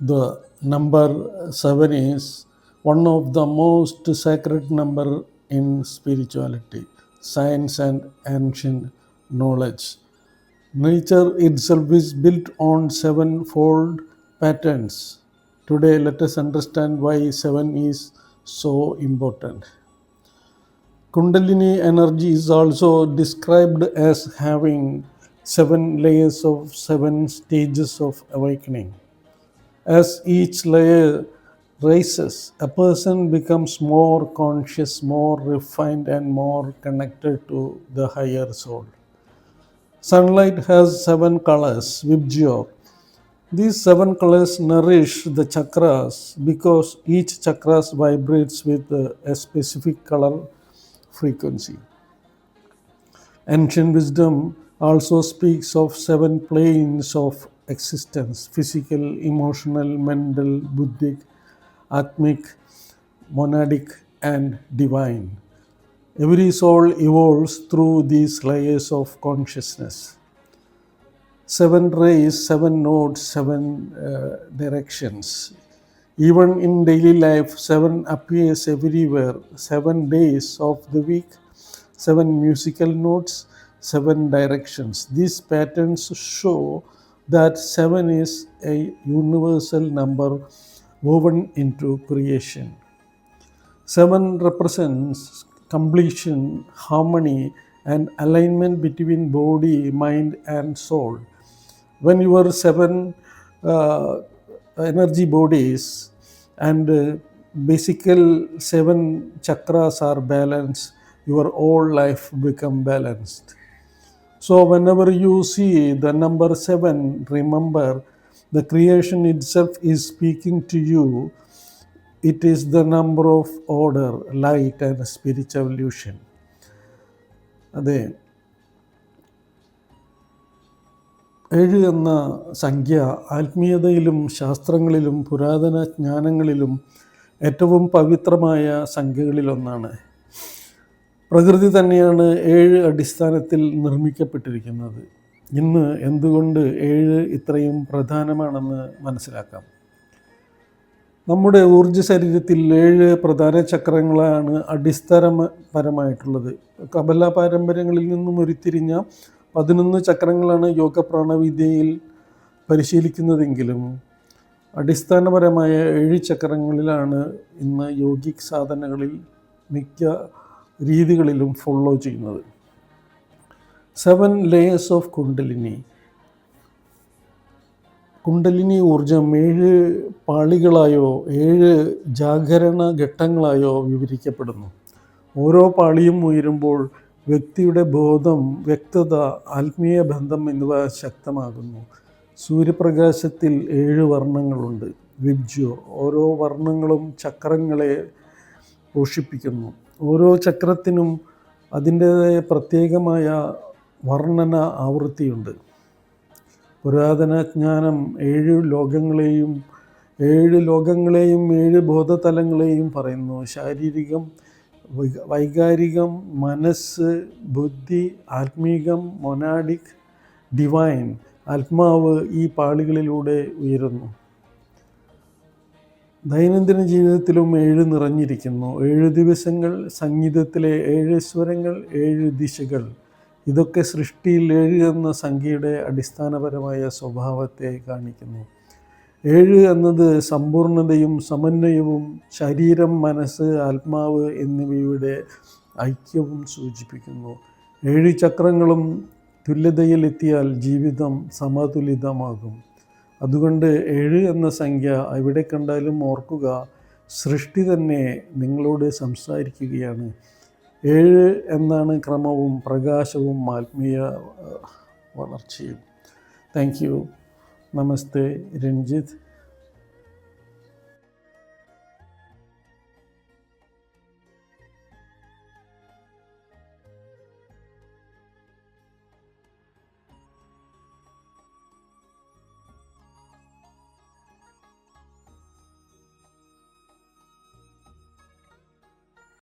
the number 7 is one of the most sacred number in spirituality, science and ancient knowledge. Nature itself is built on sevenfold patterns. Today, let us understand why 7 is so important. Kundalini energy is also described as having seven layers of seven stages of awakening. As each layer rises, a person becomes more conscious, more refined, and more connected to the higher soul. Sunlight has seven colors, Vibgyor. These seven colors nourish the chakras because each chakras vibrates with a specific color frequency. Ancient wisdom also speaks of seven planes of existence physical, emotional, mental, buddhic, atmic, monadic, and divine. Every soul evolves through these layers of consciousness. Seven rays, seven nodes, seven uh, directions. Even in daily life, seven appears everywhere. Seven days of the week, seven musical notes, seven directions. These patterns show that seven is a universal number woven into creation. Seven represents completion, harmony, and alignment between body, mind, and soul. When your seven uh, energy bodies and uh, basical seven chakras are balanced, your whole life become balanced. So whenever you see the number seven, remember the creation itself is speaking to you. It is the number of order, light, and spiritual evolution. അതെ ഏഴ് എന്ന സംഖ്യ ആത്മീയതയിലും ശാസ്ത്രങ്ങളിലും പുരാതന ജ്ഞാനങ്ങളിലും ഏറ്റവും പവിത്രമായ സംഖ്യകളിലൊന്നാണ് പ്രകൃതി തന്നെയാണ് ഏഴ് അടിസ്ഥാനത്തിൽ നിർമ്മിക്കപ്പെട്ടിരിക്കുന്നത്. ഇന്ന് എന്തുകൊണ്ട് ഏഴ് ഇത്രയും പ്രധാനമാണെന്ന് മനസ്സിലാക്കാം. നമ്മുടെ ഊർജ ശരീരത്തിൽ ഏഴ് പ്രധാന ചക്രങ്ങളാണ് അടിസ്ഥാനപരമായിട്ടുള്ളത്. കബല പാരമ്പര്യങ്ങളിൽ നിന്നും ഉരുത്തിരിഞ്ഞ പതിനൊന്ന് ചക്രങ്ങളാണ് യോഗ പ്രാണവിദ്യയിൽ പരിശീലിക്കുന്നതെങ്കിലും അടിസ്ഥാനപരമായ ഏഴ് ചക്രങ്ങളിലാണ് ഇന്ന് യോഗിക് സാധനകളിൽ മിക്ക രീതികളിലും ഫോളോ ചെയ്യുന്നത്. Seven layers of kundalini kundalini ഊർജം ഏഴ് പാളികളായോ ഏഴ് ജാഗരണ ഘട്ടങ്ങളായോ വിവരിക്കപ്പെടുന്നു. ഓരോ പാളിയും ഉയരുമ്പോൾ വ്യക്തിയുടെ ബോധം വ്യക്തത ആത്മീയ ബന്ധം എന്നിവ ശക്തമാകുന്നു. സൂര്യപ്രകാശത്തിൽ ഏഴ് വർണങ്ങളുണ്ട്. വിബ്ജോ ഓരോ വർണങ്ങളും ചക്രങ്ങളെ പോഷിപ്പിക്കുന്നു. ഓരോ ചക്രത്തിനും അതിന്റേതായ പ്രത്യേകമായ വർണന ആവൃത്തിയുണ്ട്. പുരാതന ജ്ഞാനം ഏഴ് ലോകങ്ങളെയും ഏഴ് ലോകങ്ങളെയും ഏഴ് ബോധതലങ്ങളെയും പറയുന്നു. ശാരീരികം വൈകാരികം മനസ്സ് ബുദ്ധി ആത്മീകം മൊനാഡിക് ഡിവൈൻ ആത്മാവ് ഈ പാളികളിലൂടെ ഉയരുന്നു. ദൈനംദിന ജീവിതത്തിലും ഏഴ് നിറഞ്ഞിരിക്കുന്നു. ഏഴ് ദിവസങ്ങൾ സംഗീതത്തിലെ ഏഴ് സ്വരങ്ങൾ ഏഴ് ദിശകൾ. ഇതൊക്കെ സൃഷ്ടിയിൽ ഏഴ് എന്ന സംഖ്യയുടെ അടിസ്ഥാനപരമായ സ്വഭാവത്തെ കാണിക്കുന്നു. ഏഴ് എന്നത് സമ്പൂർണതയും സമന്വയവും ശരീരം മനസ്സ് ആത്മാവ് എന്നിവയുടെ ഐക്യവും സൂചിപ്പിക്കുന്നു. ഏഴ് ചക്രങ്ങളും തുല്യതയിലെത്തിയാൽ ജീവിതം സമതുലിതമാകും. അതുകൊണ്ട് ഏഴ് എന്ന സംഖ്യ എവിടെ കണ്ടാലും ഓർക്കുക സൃഷ്ടി തന്നെ നിങ്ങളോട് സംസാരിക്കുകയാണ്. ഏഴ് എന്നാണ് ക്രമവും പ്രകാശവും ആത്മീയ വളർച്ചയും. Thank you. നമസ്തേ രഞ്ജിത്ത്.